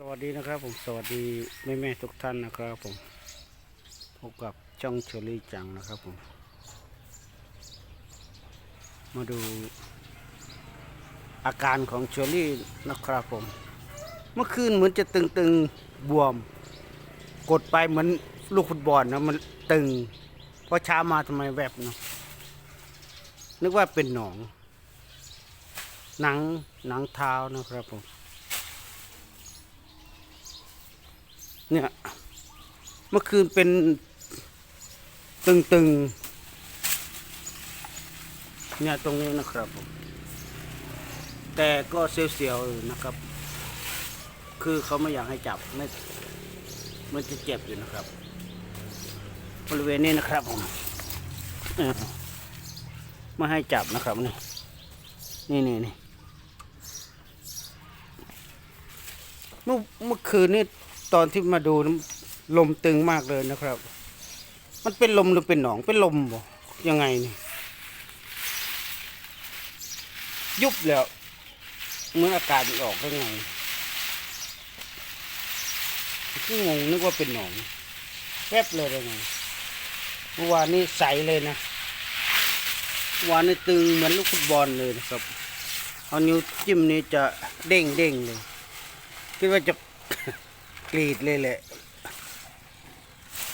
สวัสดีนะครับผมสวัสดีแม่แม่ๆทุกท่านนะครับผมพบกับช่องเชอรี่จังนะครับผม มาดูอาการของเชอรี่นะครับผม เมื่อคืนเหมือนจะตึงๆบวม กดไปเหมือนลูกฟุตบอลนะมันตึงพอเช้ามาทำไมแวบเนาะนึกว่าเป็นหนอง หนังหนังเท้านะครับผม เนี่ยเมื่อคืนเป็นตึงๆเนี่ยตรงนี้นะครับผมแต่ก็เสียวๆนะครับ คือเขาไม่อยากให้จับไม่มันจะเจ็บอยู่นะครับ บริเวณนี้นะครับผมไม่ให้จับนะครับนี่นี่นี่นี่เมื่อเมื่อคืนนี่ ตอนที่มาดูลมตึงมากเลยนะครับ มันเป็นลมหรือเป็นหนองเป็นลมบ่ยังไงนี่ยุบแล้วเหมือนอากาศมันออกได้ไงก็งงนึกว่าเป็นหนองแวบเลยได้ไงเมื่อวานนี้ใสเลยนะวานนี้ตึงเหมือนลูกฟุตบอลเลยนะครับเอานิ้วจิ้มนี่จะเด้งเด้งเลยคิดว่าจะ กรีดเลยแหละ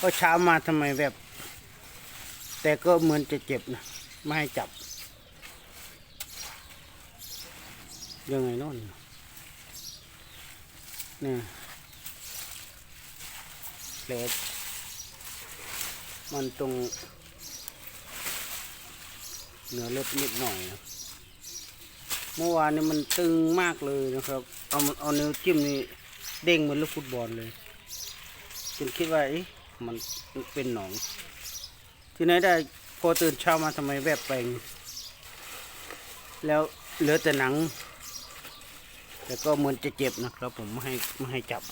ก็เช้ามาทำไมแบบ แต่ก็เหมือนจะเจ็บนะไม่ให้จับ ยังไงโน่นเนี่ยเล็ดมันตรงเหนือเล็บนิดหน่อยนะเมื่อวานนี้มันตึงมากเลยนะครับ เอาเอานิ้วจิ้มนี่ เด้งเหมือนลูกฟุตบอลเลยจนคิดว่าเอ๊ะมันเป็นหนอง ที่ไหนได้พอตื่นเช้ามาทำไมแวบไปอย่างแล้วเหลือแต่หนัง แต่ก็เหมือนจะเจ็บนะครับ ผมไม่ให้ไม่ให้จับ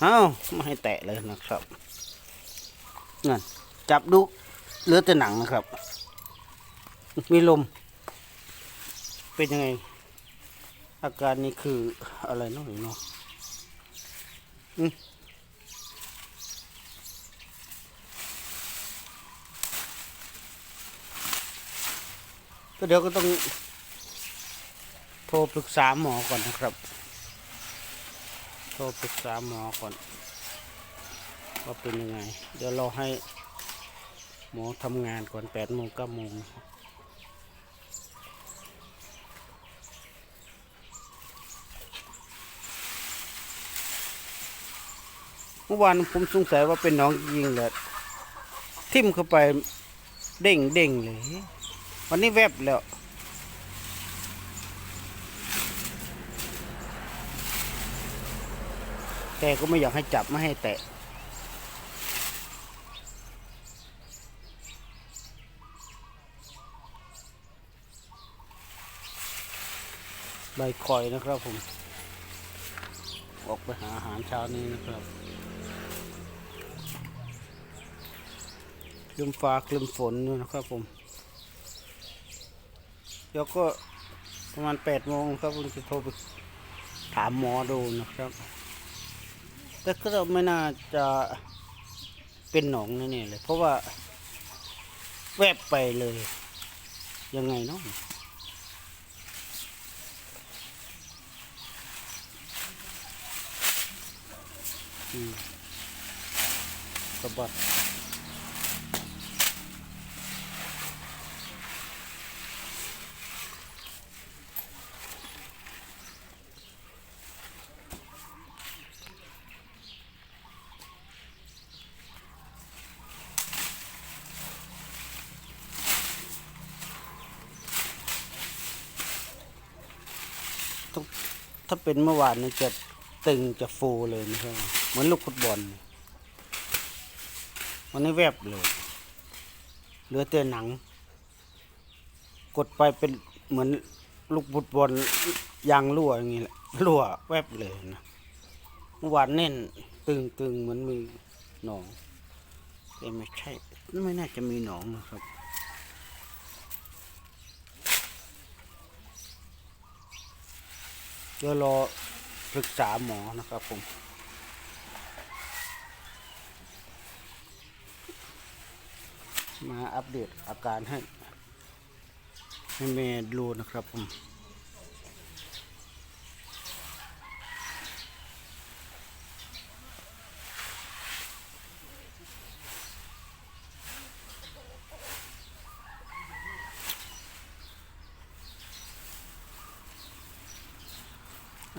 เอ้าไม่ให้แตะเลยนะครับนั่นจับดูเหลือแต่หนังนะครับ มีลม เป็นยังไง อาการนี้คืออะไรเนาะหรือเนาะ ก็เดี๋ยวก็ต้อง โทรปรึกษาหมอก่อนนะครับ โทรปรึกษาหมอก่อนว่าเป็นยังไง เดี๋ยวเราให้หมอทำงานก่อนแปดโมงเก้าโมง มื่อวานผมสงสัยว่าเป็นน้องยิงแหละทิ่มเข้าไปเด้งเด้งเลย วันนี้แวบแล้ว แต่ก็ไม่อยากให้จับไม่ให้แตะใบคอยนะครับผม ออกไปหาอาหารเช้านี้นะครับ คลืมฟ้าคลืมฝนอยู่นะครับผมเดี๋ยวก็ประมาณแปดโมงครับผมจะโทรไปถามหมอดูนะครับ แต่ก็ไม่น่าจะเป็นหนองแน่ๆเลย เพราะว่าแวบไปเลย ยังไงเนาะอืมสะบัด ถ้าเป็นเมื่อวานนี่จะตึงจะฟูเลยนะครับเหมือนลูกฟุตบอลวันนี้แวบเลยเหลือแต่หนัง กดไปเป็นเหมือนลูกฟุตบอลยางรั่วอย่างนี้แหละรั่วแวบเลยนะเมื่อวานเน่นตึงตึงเหมือนมีหนองแต่ไม่ใช่ไม่น่าจะมีหนองนะครับ ดี๋ยวรอปรึกษาหมอนะครับผมมาอัปเดตอาการให้ให้แม่ดูนะครับผม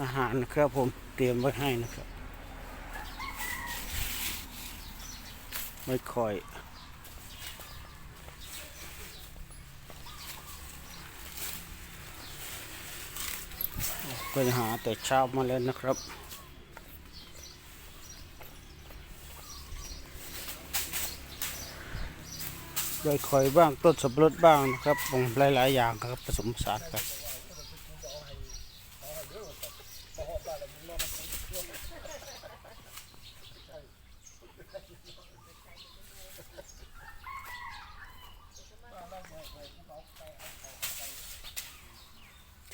อาหารนะครับผมเตรียมไว้ให้นะครับ ไม่ค่อย ไปหาแต่เช้ามาแล้วนะครับได้คอยบ้างต้นสับปะรดบ้างนะครับผมหลาย ๆ อย่างครับผสมผสานกัน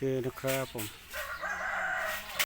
เจอนะครับผม